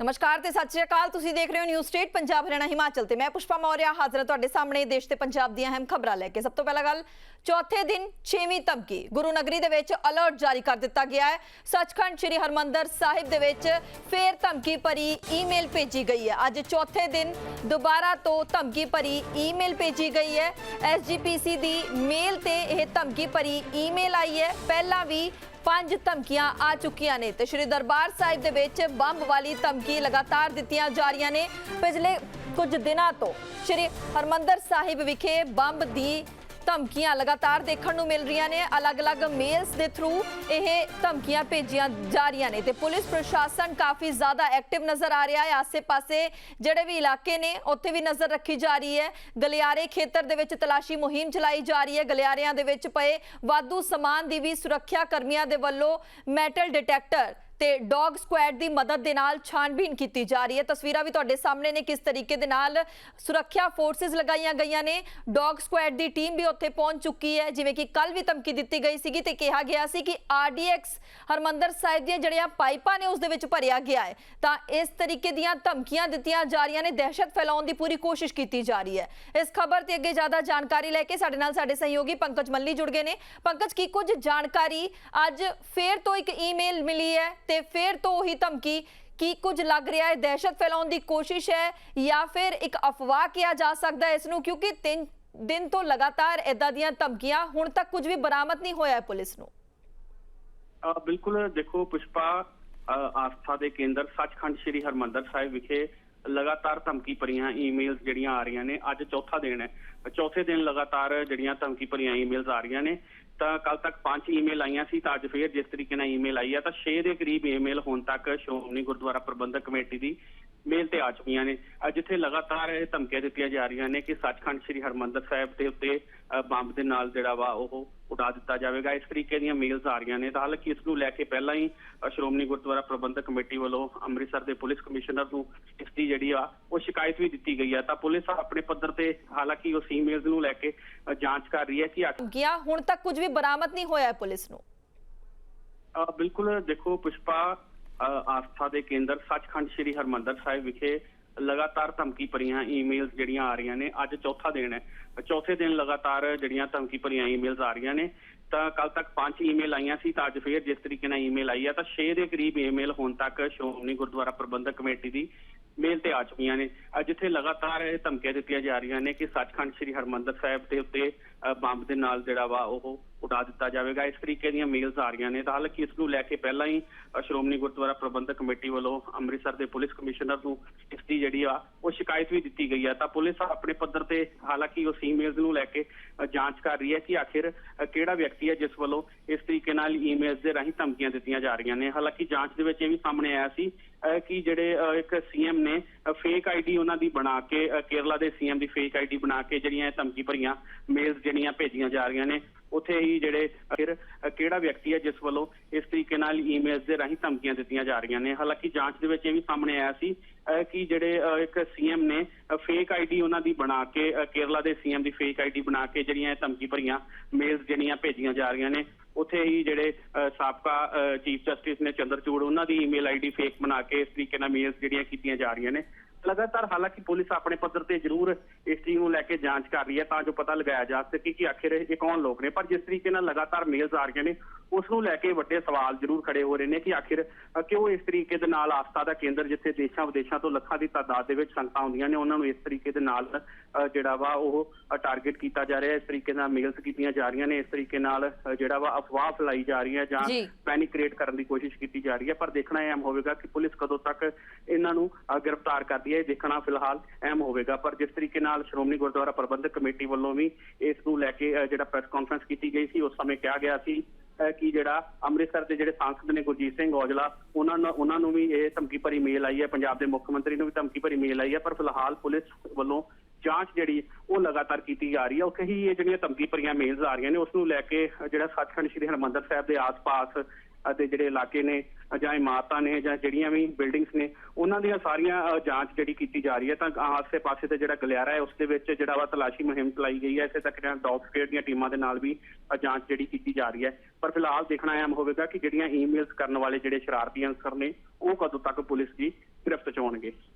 ਨਮਸਕਾਰ ਤੇ ਸਤਿ ਸ਼੍ਰੀ ਅਕਾਲ। ਤੁਸੀਂ ਦੇਖ ਰਹੇ ਹੋ ਨਿਊਜ਼ ਸਟੇਟ ਪੰਜਾਬ ਹਰਿਆਣਾ, ਹਿਮਾਚਲ ਤੇ। ਮੈਂ ਪੁਸ਼ਪਾ ਮੌਰਿਆ ਹਾਜ਼ਰ ਹਾਂ ਤੁਹਾਡੇ ਸਾਹਮਣੇ ਦੇਸ਼ ਤੇ ਪੰਜਾਬ ਦੀਆਂ ਅਹਿਮ ਖਬਰਾਂ ਲੈ ਕੇ। ਸਭ ਤੋਂ ਪਹਿਲਾਂ ਗੱਲ, ਚੌਥੇ ਦਿਨ 6ਵੀਂ ਧਮਕੀ। ਗੁਰੂ ਨਗਰੀ ਦੇ ਵਿੱਚ ਅਲਰਟ ਜਾਰੀ ਕਰ ਦਿੱਤਾ ਗਿਆ ਹੈ। ਸੱਚਖੰਡ ਸ੍ਰੀ ਹਰਮੰਦਰ ਸਾਹਿਬ ਦੇ ਵਿੱਚ ਫੇਰ ਧਮਕੀ ਭਰੀ ਈਮੇਲ ਭੇਜੀ ਗਈ ਹੈ। ਅੱਜ ਚੌਥੇ ਦਿਨ ਦੁਬਾਰਾ ਤੋਂ ਧਮਕੀ ਭਰੀ ਈਮੇਲ ਭੇਜੀ ਗਈ ਹੈ। ਐਸਜੀਪੀਸੀ ਦੀ ਮੇਲ ਤੇ ਇਹ ਧਮਕੀ ਭਰੀ ਈਮੇਲ ਆਈ ਹੈ। ਪਹਿਲਾਂ ਵੀ ਪੰਜ ਧਮਕੀਆਂ ਆ ਚੁੱਕੀਆਂ ਨੇ ਤੇ ਸ਼੍ਰੀ ਦਰਬਾਰ ਸਾਹਿਬ ਦੇ ਵਿੱਚ ਬੰਬ ਵਾਲੀ ਧਮਕੀ ਲਗਾਤਾਰ ਦਿੱਤੀਆਂ ਜਾ ਰਹੀਆਂ ਨੇ। ਪਿਛਲੇ ਕੁਝ ਦਿਨਾਂ ਤੋਂ ਸ਼੍ਰੀ ਹਰਮੰਦਰ ਸਾਹਿਬ ਵਿਖੇ ਬੰਬ ਦੀ ਧਮਕੀਆਂ ਲਗਾਤਾਰ ਦੇਖਣ ਨੂੰ ਮਿਲ ਰਹੀਆਂ ਨੇ। ਅਲੱਗ-ਅਲੱਗ ਮੇਲਸ ਦੇ ਥਰੂ ਇਹ ਧਮਕੀਆਂ ਭੇਜੀਆਂ ਜਾ ਰਹੀਆਂ ਨੇ ਤੇ ਪੁਲਿਸ ਪ੍ਰਸ਼ਾਸਨ ਕਾਫੀ ਜ਼ਿਆਦਾ ਐਕਟਿਵ ਨਜ਼ਰ ਆ ਰਿਹਾ ਹੈ। ਆਸੇ-ਪਾਸੇ ਜਿਹੜੇ ਵੀ ਇਲਾਕੇ ਨੇ, ਉੱਥੇ ਵੀ ਨਜ਼ਰ ਰੱਖੀ ਜਾ ਰਹੀ ਹੈ। ਗਲਿਆਰੇ ਖੇਤਰ ਦੇ ਵਿੱਚ ਤਲਾਸ਼ੀ ਮੁਹਿੰਮ ਚਲਾਈ ਜਾ ਰਹੀ ਹੈ। ਗਲਿਆਰਿਆਂ ਦੇ ਵਿੱਚ ਪਏ ਵਾਧੂ ਸਮਾਨ ਦੀ ਵੀ ਸੁਰੱਖਿਆ ਕਰਮੀਆਂ ਦੇ ਵੱਲੋਂ ਮੈਟਲ ਡਿਟੈਕਟਰ ਤੇ ਡੌਗ ਸਕੁਐਡ ਦੀ ਮਦਦ ਦੇ ਨਾਲ ਛਾਣਬੀਨ ਕੀਤੀ ਜਾ ਰਹੀ ਹੈ। ਤਸਵੀਰਾਂ ਵੀ ਤੁਹਾਡੇ ਸਾਹਮਣੇ ਨੇ ਕਿਸ ਤਰੀਕੇ ਦੇ ਨਾਲ ਸੁਰੱਖਿਆ ਫੋਰਸਸ ਲਗਾਈਆਂ ਗਈਆਂ ਨੇ। ਡੌਗ ਸਕੁਐਡ ਦੀ ਟੀਮ ਵੀ ਉੱਥੇ ਪਹੁੰਚ ਚੁੱਕੀ ਹੈ, ਜਿਵੇਂ ਕਿ ਕੱਲ ਵੀ ਧਮਕੀ ਦਿੱਤੀ ਗਈ ਸੀਗੀ ਤੇ ਕਿਹਾ ਗਿਆ ਸੀ ਕਿ ਆਰਡੀਐਕਸ ਹਰਮੰਦਰ ਸਾਹਿਬ ਦੀਆਂ ਜਿਹੜੀਆਂ ਪਾਈਪਾਂ ਨੇ ਉਸ ਦੇ ਵਿੱਚ ਭਰਿਆ ਗਿਆ ਹੈ। ਤਾਂ ਇਸ ਤਰੀਕੇ ਦੀਆਂ ਧਮਕੀਆਂ ਦਿੱਤੀਆਂ ਜਾ ਰਹੀਆਂ ਨੇ, ਦਹਿਸ਼ਤ ਫੈਲਾਉਣ ਦੀ ਪੂਰੀ ਕੋਸ਼ਿਸ਼ ਕੀਤੀ ਜਾ ਰਹੀ ਹੈ। ਇਸ ਖਬਰ ਤੇ ਅੱਗੇ ਜ਼ਿਆਦਾ ਜਾਣਕਾਰੀ ਲੈ ਕੇ ਸਾਡੇ ਨਾਲ ਸਾਡੇ ਸਹਿਯੋਗੀ ਪੰਕਜ ਮੱਲੀ ਜੁੜ ਗਏ ਨੇ। ਪੰਕਜ ਕੀ ਕੁਝ ਜਾਣਕਾਰੀ? ਅੱਜ ਫੇਰ ਤੋਂ ਇੱਕ ਈਮੇਲ ਮਿਲੀ ਹੈ ਤੇ ਫੇਰ ਤੋਂ ਉਹੀ ਧਮਕੀ ਕੀ ਕੁਝ ਲੱਗ ਰਿਹਾ ਹੈ, ਦਹਿਸ਼ਤ ਫੈਲਾਉਣ ਦੀ ਕੋਸ਼ਿਸ਼ ਹੈ ਜਾਂ ਫਿਰ ਇੱਕ ਅਫਵਾਹ ਕਿਹਾ ਜਾ ਸਕਦਾ ਹੈ ਇਸ ਨੂੰ, ਕਿਉਂਕਿ ਤਿੰਨ ਦਿਨ ਤੋਂ ਲਗਾਤਾਰ ਇਦਾਂ ਦੀਆਂ ਧਮਕੀਆਂ ਹੁਣ ਤੱਕ ਕੁਝ ਵੀ ਬਰਾਮਦ ਨਹੀਂ ਹੋਇਆ ਹੈ ਪੁਲਿਸ ਨੂੰ। ਬਿਲਕੁਲ ਦੇਖੋ ਪੁਸ਼ਪਾ ਆਸਥਾ ਦੇ ਕੇਂਦਰ ਸੱਚਖੰਡ ਸ੍ਰੀ ਹਰਮੰਦਰ ਸਾਹਿਬ ਵਿਖੇ ਲਗਾਤਾਰ ਧਮਕੀ ਭਰੀਆਂ ਈਮੇਲਸ ਜਿਹੜੀਆਂ ਆ ਰਹੀਆਂ ਨੇ, ਅੱਜ ਚੌਥਾ ਦਿਨ ਹੈ। ਚੌਥੇ ਦਿਨ ਲਗਾਤਾਰ ਜਿਹੜੀਆਂ ਧਮਕੀ ਭਰੀਆਂ ਈਮੇਲਸ ਆ ਰਹੀਆਂ ਨੇ। ਤਾਂ ਕੱਲ ਤੱਕ ਪੰਜ ਈਮੇਲ ਆਈਆਂ ਸੀ, ਤਾਂ ਅੱਜ ਫੇਰ ਜਿਸ ਤਰੀਕੇ ਨਾਲ ਈਮੇਲ ਆਈ ਆ, ਤਾਂ 6 ਦੇ ਕਰੀਬ ਈਮੇਲ ਹੁਣ ਤੱਕ ਸ਼੍ਰੋਮਣੀ ਗੁਰਦੁਆਰਾ ਪ੍ਰਬੰਧਕ ਕਮੇਟੀ ਦੀ ਮੇਲ ਤੇ ਆ ਚੁੱਕੀਆਂ ਨੇ। ਜਿੱਥੇ ਲਗਾਤਾਰ ਇਹ ਧਮਕੀਆਂ ਦਿੱਤੀਆਂ ਜਾ ਰਹੀਆਂ ਨੇ ਕਿ ਸੱਚਖੰਡ ਸ੍ਰੀ ਹਰਮੰਦਰ ਸਾਹਿਬ ਦੇ ਉੱਤੇ ਬੰਬ ਦੇ ਨਾਲ ਜਿਹੜਾ ਵਾ ਉਹ ਉਡਾ ਦਿੱਤਾ ਜਾਵੇਗਾ। ਇਸ ਤਰੀਕੇ ਦੀਆਂ ਮੇਲਸ ਆ ਰਹੀਆਂ ਨੇ। ਤਾਂ ਹਾਲਾਂਕਿ ਇਸ ਨੂੰ ਲੈ ਕੇ ਪਹਿਲਾਂ ਹੀ ਸ਼੍ਰੋਮਣੀ ਗੁਰਦੁਆਰਾ ਪ੍ਰਬੰਧਕ ਕਮੇਟੀ ਵੱਲੋਂ ਅੰਮ੍ਰਿਤਸਰ ਦੇ ਪੁਲਿਸ ਕਮਿਸ਼ਨਰ ਨੂੰ ਇਸ ਦੀ ਜਿਹੜੀ ਆ ਉਹ ਸ਼ਿਕਾਇਤ ਵੀ ਦਿੱਤੀ ਗਈ ਹੈ ਤਾਂ ਪੁਲਿਸ ਆਪਣੇ ਪੱਧਰ ਤੇ ਹਾਲਾਂਕਿ ਉਸ ਈਮੇਲਸ ਨੂੰ ਲੈ ਕੇ ਜਾਂਚ ਕਰ ਰਹੀ ਹੈ ਕਿ ਧਮਕੀਆਂ ਹੁਣ ਤੱਕ ਕੁਝ ਵੀ ਬਰਾਮਦ ਨਹੀਂ ਹੋਇਆ ਹੈ ਪੁਲਿਸ ਨੂੰ। ਬਿਲਕੁਲ ਦੇਖੋ ਪੁਸ਼ਪਾ ਆਸਥਾ ਦੇ ਕੇਂਦਰ ਸੱਚਖੰਡ ਸ੍ਰੀ ਹਰਮੰਦਰ ਸਾਹਿਬ ਵਿਖੇ ਲਗਾਤਾਰ ਧਮਕੀ ਭਰੀਆਂ ਈਮੇਲਸ ਜਿਹੜੀਆਂ ਆ ਰਹੀਆਂ ਨੇ, ਅੱਜ ਚੌਥਾ ਦਿਨ ਹੈ। ਚੌਥੇ ਦਿਨ ਲਗਾਤਾਰ ਜਿਹੜੀਆਂ ਧਮਕੀ ਭਰੀਆਂ ਈਮੇਲਸ ਆ ਰਹੀਆਂ ਨੇ। ਤਾਂ ਕੱਲ ਤੱਕ ਪੰਜ ਈਮੇਲ ਆਈਆਂ ਸੀ, ਤਾਂ ਅੱਜ ਫੇਰ ਜਿਸ ਤਰੀਕੇ ਨਾਲ ਈਮੇਲ ਆਈ ਆ, ਤਾਂ 6 ਦੇ ਕਰੀਬ ਈਮੇਲ ਹੁਣ ਤੱਕ ਸ਼੍ਰੋਮਣੀ ਗੁਰਦੁਆਰਾ ਪ੍ਰਬੰਧਕ ਕਮੇਟੀ ਦੀ ਮੇਲ ਤੇ ਆ ਚੁੱਕੀਆਂ ਨੇ। ਜਿੱਥੇ ਲਗਾਤਾਰ ਇਹ ਧਮਕੀਆਂ ਦਿੱਤੀਆਂ ਜਾ ਰਹੀਆਂ ਨੇ ਕਿ ਸੱਚਖੰਡ ਸ੍ਰੀ ਹਰਮੰਦਰ ਸਾਹਿਬ ਦੇ ਉੱਤੇ ਬੰਬ ਦੇ ਨਾਲ ਜਿਹੜਾ ਵਾ ਉਹ ਉਡਾ ਦਿੱਤਾ ਜਾਵੇਗਾ। ਇਸ ਤਰੀਕੇ ਦੀਆਂ ਮੇਲਸ ਆ ਰਹੀਆਂ ਨੇ। ਤਾਂ ਹਾਲਾਂਕਿ ਇਸ ਨੂੰ ਲੈ ਕੇ ਪਹਿਲਾਂ ਹੀ ਸ਼੍ਰੋਮਣੀ ਗੁਰਦੁਆਰਾ ਪ੍ਰਬੰਧਕ ਕਮੇਟੀ ਵੱਲੋਂ ਅੰਮ੍ਰਿਤਸਰ ਦੇ ਪੁਲਿਸ ਕਮਿਸ਼ਨਰ ਨੂੰ ਇਸ ਦੀ ਜਿਹੜੀ ਆ ਉਹ ਸ਼ਿਕਾਇਤ ਵੀ ਦਿੱਤੀ ਗਈ ਹੈ ਤਾਂ ਪੁਲਿਸ ਆਪਣੇ ਪੱਧਰ ਤੇ ਹਾਲਾਂਕਿ ਉਸ ਈਮੇਲਸ ਨੂੰ ਲੈ ਕੇ ਜਾਂਚ ਕਰ ਰਹੀ ਹੈ ਕਿ ਆਖਿਰ ਕਿਹੜਾ ਵਿਅਕਤੀ ਹੈ ਜਿਸ ਵੱਲੋਂ ਇਸ ਤਰੀਕੇ ਨਾਲ ਈਮੇਲਸ ਦੇ ਰਾਹੀਂ ਧਮਕੀਆਂ ਦਿੱਤੀਆਂ ਜਾ ਰਹੀਆਂ ਨੇ। ਹਾਲਾਂਕਿ ਜਾਂਚ ਦੇ ਵਿੱਚ ਇਹ ਵੀ ਸਾਹਮਣੇ ਆਇਆ ਸੀ ਕਿ ਜਿਹੜੇ ਅ, ਇੱਕ ਸੀਐਮ ਨੇ ਫੇਕ ਆਈਡੀ ਉਹਨਾਂ ਦੀ ਬਣਾ ਕੇ ਕੇਰਲਾ ਦੇ ਸੀਐਮ ਦੀ ਫੇਕ ਆਈਡੀ ਬਣਾ ਕੇ ਜਿਹੜੀਆਂ ਇਹ ਧਮਕੀ ਭਰੀਆਂ ਮੇਲਸ ਜਿਹੜੀਆਂ ਭੇਜੀਆਂ ਜਾ ਰਹੀਆਂ ਨੇ ਉੱਥੇ ਹੀ ਜਿਹੜੇ ਫਿਰ ਕਿਹੜਾ ਵਿਅਕਤੀ ਹੈ ਜਿਸ ਵੱਲੋਂ ਇਸ ਤਰੀਕੇ ਨਾਲ ਈਮੇਲਸ ਦੇ ਰਾਹੀਂ ਧਮਕੀਆਂ ਦਿੱਤੀਆਂ ਜਾ ਰਹੀਆਂ ਨੇ? ਹਾਲਾਂਕਿ ਜਾਂਚ ਦੇ ਵਿੱਚ ਇਹ ਵੀ ਸਾਹਮਣੇ ਆਇਆ ਸੀ ਅ, ਕਿ ਜਿਹੜੇ ਅ, ਇੱਕ ਸੀਐਮ ਨੇ ਫੇਕ ਆਈਡੀ ਉਹਨਾਂ ਦੀ ਬਣਾ ਕੇ ਕੇਰਲਾ ਦੇ ਸੀਐਮ ਦੀ ਫੇਕ ਆਈਡੀ ਬਣਾ ਕੇ ਜਿਹੜੀਆਂ ਇਹ ਧਮਕੀ ਭਰੀਆਂ ਮੇਲਸ ਜਿਹੜੀਆਂ ਭੇਜੀਆਂ ਜਾ ਰਹੀਆਂ ਨੇ ਉੱਥੇ ਹੀ ਜਿਹੜੇ ਅ, ਸਾਬਕਾ ਚੀਫ ਜਸਟਿਸ ਨੇ ਚੰਦਰਚੂੜ ਉਹਨਾਂ ਦੀ ਈਮੇਲ ਆਈਡੀ ਫੇਕ ਬਣਾ ਕੇ ਇਸ ਤਰੀਕੇ ਨਾਲ ਮੇਲਸ ਜਿਹੜੀਆਂ ਕੀਤੀਆਂ ਜਾ ਰਹੀਆਂ ਨੇ। ਲਗਾਤਾਰ ਹਾਲਾਂਕਿ ਪੁਲਿਸ ਆਪਣੇ ਪੱਧਰ ਤੇ ਜ਼ਰੂਰ ਇਸ ਚੀਜ਼ ਨੂੰ ਲੈ ਕੇ ਜਾਂਚ ਕਰ ਰਹੀ ਹੈ ਤਾਂ ਜੋ ਪਤਾ ਲਗਾਇਆ ਜਾ ਸਕੇ ਕਿ ਆਖਿਰ ਇਹ ਕੌਣ ਲੋਕ ਨੇ। ਪਰ ਜਿਸ ਤਰੀਕੇ ਨਾਲ ਲਗਾਤਾਰ ਮੇਲਸ ਆ ਰਹੀਆਂ ਨੇ ਉਸ ਨੂੰ ਲੈ ਕੇ ਵੱਡੇ ਸਵਾਲ ਜ਼ਰੂਰ ਖੜੇ ਹੋ ਰਹੇ ਨੇ ਕਿ ਆਖਿਰ ਕਿਉਂ ਇਸ ਤਰੀਕੇ ਦੇ ਨਾਲ ਆਸਥਾ ਦਾ ਕੇਂਦਰ ਜਿੱਥੇ ਦੇਸ਼ਾਂ ਵਿਦੇਸ਼ਾਂ ਤੋਂ ਲੱਖਾਂ ਦੀ ਤਾਦਾਦ ਦੇ ਵਿੱਚ ਸੰਗਤਾਂ ਆਉਂਦੀਆਂ ਨੇ ਉਹਨਾਂ ਨੂੰ ਇਸ ਤਰੀਕੇ ਦੇ ਨਾਲ ਜਿਹੜਾ ਵਾ ਉਹ ਟਾਰਗੇਟ ਕੀਤਾ ਜਾ ਰਿਹਾ ਹੈ ਇਸ ਤਰੀਕੇ ਨਾਲ ਮੇਲਸ ਕੀਤੀਆਂ ਜਾ ਰਹੀਆਂ ਨੇ ਇਸ ਤਰੀਕੇ ਨਾਲ ਜਿਹੜਾ ਵਾ ਅਫਵਾਹ ਫੈਲਾਈ ਜਾ ਰਹੀ ਹੈ ਜਾਂ। ਪੈਨਿਕ ਕ੍ਰੀਏਟ ਕਰਨ ਦੀ ਕੋਸ਼ਿਸ਼ ਕੀਤੀ ਜਾ ਰਹੀ ਹੈ। ਪਰ ਦੇਖਣਾ ਇਹ ਹੋਵੇਗਾ ਕਿ ਪੁਲਿਸ ਕਦੋਂ ਤੱਕ ਇਹਨਾਂ ਨੂੰ ਗ੍ਰਿਫਤਾਰ ਕਰਦੀ ਹੈ। ਇਹ ਦੇਖਣਾ ਫਿਲਹਾਲ ਅਹਿਮ ਹੋਵੇਗਾ। ਪਰ ਜਿਸ ਤਰੀਕੇ ਨਾਲ ਸ਼੍ਰੋਮਣੀ ਗੁਰਦੁਆਰਾ ਪ੍ਰਬੰਧਕ ਕਮੇਟੀ ਵੱਲੋਂ ਵੀ ਇਸ ਨੂੰ ਲੈ ਕੇ ਜਿਹੜਾ ਪ੍ਰੈਸ ਕਾਨਫਰੰਸ ਕੀਤੀ ਗਈ ਸੀ, ਉਸ ਸਮੇਂ ਕਿਹਾ ਗਿਆ ਸੀ ਕਿ ਜਿਹੜਾ ਅੰਮ੍ਰਿਤਸਰ ਦੇ ਜਿਹੜੇ ਸਾਂਸਦ ਨੇ ਗੁਰਜੀਤ ਸਿੰਘ ਔਜਲਾ, ਉਹਨਾਂ ਨੂੰ ਉਹਨਾਂ ਨੂੰ ਵੀ ਇਹ ਧਮਕੀ ਭਰੀ ਮੇਲ ਆਈ ਹੈ, ਪੰਜਾਬ ਦੇ ਮੁੱਖ ਮੰਤਰੀ ਨੂੰ ਵੀ ਧਮਕੀ ਭਰੀ ਮੇਲ ਆਈ ਹੈ, ਪਰ ਫਿਲਹਾਲ ਪੁਲਿਸ ਵੱਲੋਂ ਜਾਂਚ ਜਿਹੜੀ ਉਹ ਲਗਾਤਾਰ ਕੀਤੀ ਜਾ ਰਹੀ ਹੈ। ਉੱਥੇ ਹੀ ਇਹ ਜਿਹੜੀਆਂ ਧਮਕੀ ਭਰੀਆਂ ਮੇਲਸ ਆ ਰਹੀਆਂ ਨੇ, ਉਸ ਨੂੰ ਲੈ ਕੇ ਜਿਹੜਾ ਸੱਚਖੰਡ ਸ੍ਰੀ ਹਰਿਮੰਦਰ ਸਾਹਿਬ ਦੇ ਆਸ-ਪਾਸ ਅਤੇ ਜਿਹੜੇ ਇਲਾਕੇ ਨੇ ਜਾਂ ਇਮਾਰਤਾਂ ਨੇ ਜਾਂ ਜਿਹੜੀਆਂ ਵੀ ਬਿਲਡਿੰਗਸ ਨੇ ਉਹਨਾਂ ਦੀਆਂ ਸਾਰੀਆਂ ਜਾਂਚ ਜਿਹੜੀ ਕੀਤੀ ਜਾ ਰਹੀ ਹੈ ਤਾਂ ਆਸੇ ਪਾਸੇ ਤੇ ਜਿਹੜਾ ਗਲਿਆਰਾ ਹੈ ਉਸ ਦੇ ਵਿੱਚ ਜਿਹੜਾ ਵਾ ਤਲਾਸ਼ੀ ਮੁਹਿੰਮ ਚਲਾਈ ਗਈ ਹੈ ਇਸੇ ਤੱਕ ਜਿਹੜਾ ਡੌਗ ਸਕੇਅਰ ਦੀਆਂ ਟੀਮਾਂ ਦੇ ਨਾਲ ਵੀ ਜਾਂਚ ਜਿਹੜੀ ਕੀਤੀ ਜਾ ਰਹੀ ਹੈ। ਪਰ ਫਿਲਹਾਲ ਦੇਖਣਾ ਅਹਿਮ ਹੋਵੇਗਾ ਕਿ ਜਿਹੜੀਆਂ ਈਮੇਲਸ ਕਰਨ ਵਾਲੇ ਜਿਹੜੇ ਸ਼ਰਾਰਤੀ ਅਨਸਰ ਨੇ ਉਹ ਕਦੋਂ ਤੱਕ ਪੁਲਿਸ ਦੀ ਗ੍ਰਿਫਤ 'ਚ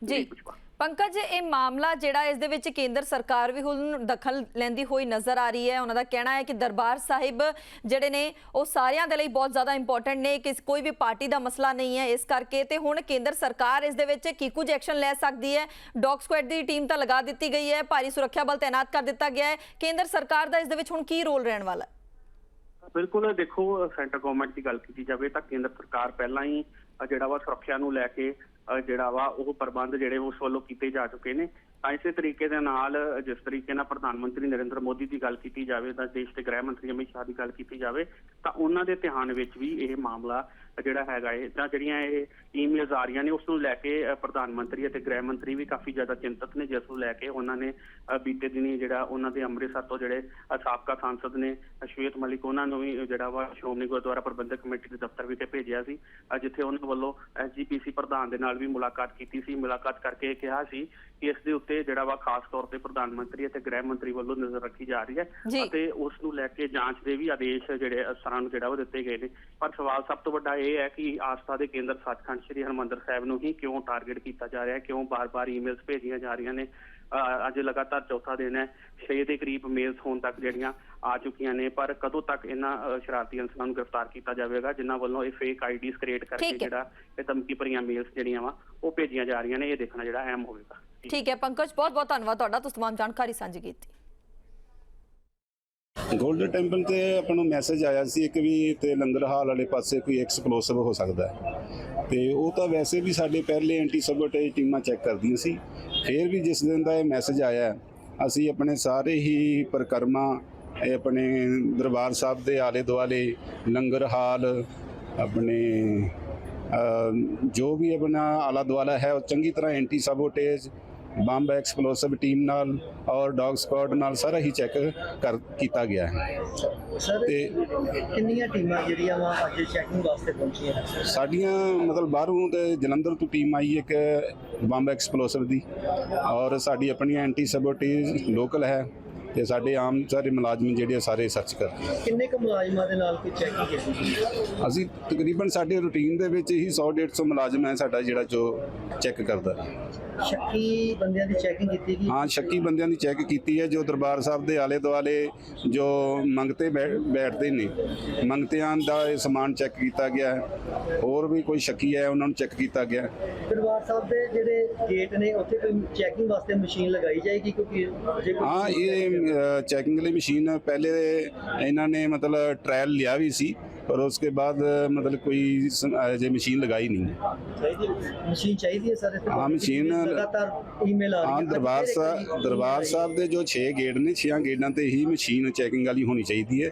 ਜੀ। ਪੁਸ਼ਪਾ ਪੰਕਜ ਇਹ ਮਾਮਲਾ ਜਿਹੜਾ ਇਸ ਦੇ ਵਿੱਚ ਕੇਂਦਰ ਸਰਕਾਰ ਵੀ ਹੁਣ ਦਖਲ ਲੈਂਦੀ ਹੋਈ ਨਜ਼ਰ ਆ ਰਹੀ ਹੈ। ਉਹਨਾਂ ਦਾ ਕਹਿਣਾ ਹੈ ਕਿ ਦਰਬਾਰ ਸਾਹਿਬ ਜਿਹੜੇ ਨੇ ਉਹ ਸਾਰਿਆਂ ਦੇ ਲਈ ਬਹੁਤ ਜ਼ਿਆਦਾ ਇੰਪੋਰਟੈਂਟ ਨੇ। ਕਿ ਕੋਈ ਵੀ ਪਾਰਟੀ ਦਾ ਮਸਲਾ ਨਹੀਂ ਹੈ ਇਸ ਕਰਕੇ ਤੇ ਹੁਣ ਕੇਂਦਰ ਸਰਕਾਰ ਇਸ ਦੇ ਵਿੱਚ ਕੀ ਕੁਝ ਐਕਸ਼ਨ ਲੈ ਸਕਦੀ ਹੈ? ਡੌਗ ਸਕੁਐਡ ਦੀ ਟੀਮ ਤਾਂ ਲਗਾ ਦਿੱਤੀ ਗਈ ਹੈ, ਭਾਰੀ ਸੁਰੱਖਿਆ ਬਲ ਤਾਇਨਾਤ ਕਰ ਦਿੱਤਾ ਗਿਆ ਹੈ। ਕੇਂਦਰ ਸਰਕਾਰ ਦਾ ਇਸ ਦੇ ਵਿੱਚ ਹੁਣ ਕੀ ਰੋਲ ਰਹਿਣ ਵਾਲਾ ਹੈ? ਬਿਲਕੁਲ, ਦੇਖੋ, ਸੈਂਟਰ ਗਵਰਨਮੈਂਟ ਦੀ ਗੱਲ ਕੀਤੀ ਜਾਵੇ ਤਾਂ ਕੇਂਦਰ ਸਰਕਾਰ ਪਹਿਲਾਂ ਹੀ ਜਿਹੜਾ ਵਾ ਸੁਰੱਖਿਆ ਨੂੰ ਲੈ ਕੇ ਜਿਹੜਾ ਵਾ ਉਹ ਪ੍ਰਬੰਧ ਜਿਹੜੇ ਉਸ ਵੱਲੋਂ ਕੀਤੇ ਜਾ ਚੁੱਕੇ ਨੇ। ਤਾਂ ਇਸੇ ਤਰੀਕੇ ਦੇ ਨਾਲ ਜਿਸ ਤਰੀਕੇ ਨਾਲ ਪ੍ਰਧਾਨ ਮੰਤਰੀ ਨਰਿੰਦਰ ਮੋਦੀ ਦੀ ਗੱਲ ਕੀਤੀ ਜਾਵੇ ਤਾਂ ਦੇਸ਼ ਦੇ ਗ੍ਰਹਿ ਮੰਤਰੀ ਅਮਿਤ ਸ਼ਾਹ ਦੀ ਗੱਲ ਕੀਤੀ ਜਾਵੇ ਤਾਂ ਉਹਨਾਂ ਦੇ ਧਿਆਨ ਵਿੱਚ ਵੀ ਇਹ ਮਾਮਲਾ ਜਿਹੜਾ ਹੈਗਾ ਹੈ ਤਾਂ ਜਿਹੜੀਆਂ ਇਹ ਈਮੇਲਸ ਆ ਰਹੀਆਂ ਨੇ ਉਸ ਨੂੰ ਲੈ ਕੇ ਪ੍ਰਧਾਨ ਮੰਤਰੀ ਅਤੇ ਗ੍ਰਹਿ ਮੰਤਰੀ ਵੀ ਕਾਫੀ ਜ਼ਿਆਦਾ ਚਿੰਤਤ ਨੇ ਜਿਸ ਨੂੰ ਲੈ ਕੇ ਉਹਨਾਂ ਨੇ ਬੀਤੇ ਦਿਨੀ ਜਿਹੜਾ ਉਹਨਾਂ ਦੇ ਅੰਮ੍ਰਿਤਸਰ ਤੋਂ ਜਿਹੜੇ ਸਾਬਕਾ ਸਾਂਸਦ ਨੇ ਅ, ਮਲਿਕ ਉਹਨਾਂ ਨੂੰ ਵੀ ਜਿਹੜਾ ਵਾ ਸ਼੍ਰੋਮਣੀ ਗੁਰਦੁਆਰਾ ਪ੍ਰਬੰਧਕ ਕਮੇਟੀ ਦੇ ਦਫ਼ਤਰ ਵਿਖੇ ਭੇਜਿਆ ਸੀ ਜਿੱਥੇ ਉਹਨਾਂ ਵੱਲੋਂ ਐਸਜੀਪੀਸੀ ਪ੍ਰਧਾਨ ਦੇ ਨਾਲ ਵੀ ਮੁਲਾਕਾਤ ਕੀਤੀ ਸੀ ਮੁਲਾਕਾਤ ਕਰਕੇ ਕਿਹਾ ਸੀ ਇਸ ਦੇ ਉੱਤੇ ਜਿਹੜਾ ਵਾ ਖਾਸ ਤੌਰ ਤੇ ਪ੍ਰਧਾਨ ਮੰਤਰੀ ਅਤੇ ਗ੍ਰਹਿ ਮੰਤਰੀ ਵੱਲੋਂ ਨਜ਼ਰ ਰੱਖੀ ਜਾ ਰਹੀ। ਹੈ ਅਤੇ ਉਸ ਨੂੰ ਲੈ ਕੇ ਜਾਂਚ ਦੇ ਵੀ ਆਦੇਸ਼ ਜਿਹੜੇ ਅਫਸਰਾਂ ਨੂੰ ਜਿਹੜਾ ਉਹ ਦਿੱਤੇ ਗਏ ਨੇ ਪਰ ਸਵਾਲ ਸਭ ਤੋਂ ਵੱਡਾ ਇਹ ਹੈ ਕਿ ਆਸਥਾ ਦੇ ਕੇਂਦਰ ਸੱਚਖੰਡ ਸ੍ਰੀ ਹਰਿਮੰਦਰ ਸਾਹਿਬ ਨੂੰ ਹੀ ਕਿਉਂ ਟਾਰਗੇਟ ਕੀਤਾ ਜਾ ਰਿਹਾ ਹੈ ਕਿਉਂ ਬਾਰ-ਬਾਰ ਈਮੇਲਸ ਭੇਜੀਆਂ ਜਾ ਰਹੀਆਂ ਨੇ ਅੱਜ ਲਗਾਤਾਰ ਚੌਥਾ ਦਿਨ ਹੈ 6 ਦੇ ਕਰੀਬ ਮੇਲਸ ਹੋਣ ਤੱਕ ਜਿਹੜੀਆਂ ਆ ਚੁੱਕੀਆਂ ਨੇ ਪਰ ਕਦੋਂ ਤੱਕ ਇਹਨਾਂ ਸ਼ਰਾਰਤੀ ਅਨਸਰਾਂ ਨੂੰ ਗ੍ਰਿਫਤਾਰ ਕੀਤਾ ਜਾਵੇਗਾ ਜਿਨ੍ਹਾਂ ਵੱਲੋਂ ਇਹ ਫੇਕ ਆਈਡੀਜ਼ ਕ੍ਰੀਏਟ ਕਰਕੇ। ਜਿਹੜਾ ਇਹ ਧਮਕੀ ਭਰੀਆਂ ਮੇਲਸ ਜਿਹੜੀਆਂ ਵਾ ਉਹ ਭੇਜੀਆਂ ਜਾ ਰਹੀਆਂ ਨੇ ਇਹ ਦੇਖਣਾ ਜਿਹੜਾ ਅਹਿਮ ਹੋਵੇਗਾ। ਠੀਕ। ਹੈ, ਪੰਕਜ ਬਹੁਤ ਬਹੁਤ ਧੰਨਵਾਦ ਤੁਹਾਡਾ, ਤੁਸੀਂ ਤਮਾਮ ਜਾਣਕਾਰੀ ਸਾਂਝੀ ਕੀਤੀ। ਗੋਲਡਨ ਟੈਂਪਲ ਤੇ ਆਪਾਂ ਨੂੰ ਮੈਸੇਜ ਆਇਆ ਸੀ ਇੱਕ ਵੀ ਤੇ ਲੰਗਰ ਹਾਲ ਵਾਲੇ ਪਾਸੇ ਕੋਈ ਐਕਸਪਲੋਸਿਵ ਹੋ ਸਕਦਾ ਹੈ। ਤੇ ਉਹ ਤਾਂ ਵੈਸੇ ਵੀ ਸਾਡੇ ਪਹਿਲੇ ਐਂਟੀ ਸਬੋਟੇਜ ਟੀਮਾਂ ਚੈੱਕ ਕਰਦੀਆਂ ਸੀ। ਫਿਰ ਵੀ ਜਿਸ ਦਿਨ ਦਾ ਇਹ ਮੈਸੇਜ ਆਇਆ ਅਸੀਂ ਆਪਣੇ ਸਾਰੇ ਹੀ ਪ੍ਰਕਰਮਾ, ਇਹ ਆਪਣੇ ਦਰਬਾਰ ਸਾਹਿਬ ਦੇ ਆਲੇ ਦੁਆਲੇ ਲੰਗਰ ਹਾਲ, ਆਪਣੇ ਜੋ ਵੀ ਆਪਣਾ ਆਲਾ ਦੁਆਲਾ ਹੈ, ਉਹ ਚੰਗੀ ਤਰ੍ਹਾਂ anti sabotage bomb explosive team ਨਾਲ ਔਰ ਡੌਗ ਸਕਾਡ ਨਾਲ ਸਾਰਾ ਹੀ ਚੈੱਕ ਕਰ ਕੀਤਾ ਗਿਆ ਹੈ। ਸਰ ਤੇ ਕਿੰਨੀਆਂ ਟੀਮਾਂ ਜਿਹੜੀਆਂ ਵਾ ਅੱਜ ਚੈਕਿੰਗ ਵਾਸਤੇ ਪਹੁੰਚੀਆਂ ਸਾਡੀਆਂ ਮਤਲਬ ਬਾਹਰੋਂ ਤੇ ਜਲੰਧਰ ਤੋਂ ਟੀਮ ਆਈ ਇੱਕ ਬੰਬ ਐਕਸਪਲੋਸਿਵ ਦੀ ਔਰ ਸਾਡੀ ਆਪਣੀ ਐਂਟੀ ਸਬੋਟੇਜ ਲੋਕਲ ਹੈ। ਤੇ ਸਾਡੇ ਆਮ ਸਾਰੇ ਮੁਲਾਜ਼ਮ ਜਿਹੜੇ ਆ ਸਾਰੇ ਸਰਚ ਕਰ ਰਹੇ ਆ। ਕਿੰਨੇ ਕੁ ਮੁਲਾਜ਼ਮਾਂ ਦੇ ਨਾਲ ਕੋਈ ਚੈਕਿੰਗ ਕੀਤੀ? ਅਸੀਂ ਤਕਰੀਬਨ ਸਾਡੇ ਰੂਟੀਨ ਦੇ ਵਿੱਚ ਹੀ 100 150 ਮੁਲਾਜ਼ਮ ਹੈ ਸਾਡਾ ਜਿਹੜਾ ਜੋ ਚੈੱਕ ਕਰਦਾ ਸ਼ੱਕੀ ਬੰਦਿਆਂ ਦੀ ਚੈਕਿੰਗ ਕੀਤੀ ਗਈ ਹਾਂ ਸ਼ੱਕੀ ਬੰਦਿਆਂ ਦੀ ਚੈੱਕ ਕੀਤੀ ਹੈ ਜੋ ਦਰਬਾਰ ਸਾਹਿਬ ਦੇ ਆਲੇ ਦੁਆਲੇ ਜੋ ਮੰਗਤੇ ਬੈ- ਬੈਠਦੇ ਨੇ ਮੰਗਤਿਆਂ ਦਾ ਇਹ ਸਮਾਨ ਚੈੱਕ ਕੀਤਾ ਗਿਆ ਹੈ ਹੋਰ ਵੀ ਕੋਈ ਸ਼ੱਕੀ ਹੈ ਉਹਨਾਂ ਨੂੰ ਚੈੱਕ ਕੀਤਾ ਗਿਆ ਹੈ। ਦਰਬਾਰ ਸਾਹਿਬ ਦੇ ਜਿਹੜੇ ਗੇਟ ਨੇ ਉੱਥੇ ਕੋਈ ਚੈਕਿੰਗ ਵਾਸਤੇ ਮਸ਼ੀਨ ਲਗਾਈ ਜਾਏਗੀ ਕਿਉਂਕਿ ਜੇ ਕੋਈ ਹਾਂ ਇਹ ਚੈਕਿੰਗ ਲਈ ਮਸ਼ੀਨ ਪਹਿਲੇ ਇਹਨਾਂ ਨੇ ਮਤਲਬ ਟ੍ਰਾਇਲ ਲਿਆ ਵੀ ਸੀ ਪਰ ਉਸਕੇ ਬਾਅਦ ਮਤਲਬ ਕੋਈ ਜੇ ਮਸ਼ੀਨ ਲਗਾਈ ਨਹੀਂ। ਹੈ ਚਾਹੀਦੀ ਮਸ਼ੀਨ ਚਾਹੀਦੀ ਹੈ ਸਰ ਹਾਂ, ਮਸ਼ੀਨ- ਲਗਾਤਾਰ ਈਮੇਲ ਆ ਰਹੀ ਹਾਂ ਦਰਬਾਰ ਸਾਹਿਬ ਦਰਬਾਰ। ਸਾਹਿਬ ਦੇ ਜੋ 6 ਗੇਟ ਨੇ 6 ਗੇਟਾਂ ਤੇ ਹੀ ਮਸ਼ੀਨ ਚੈਕਿੰਗ ਵਾਲੀ ਹੋਣੀ ਚਾਹੀਦੀ ਹੈ।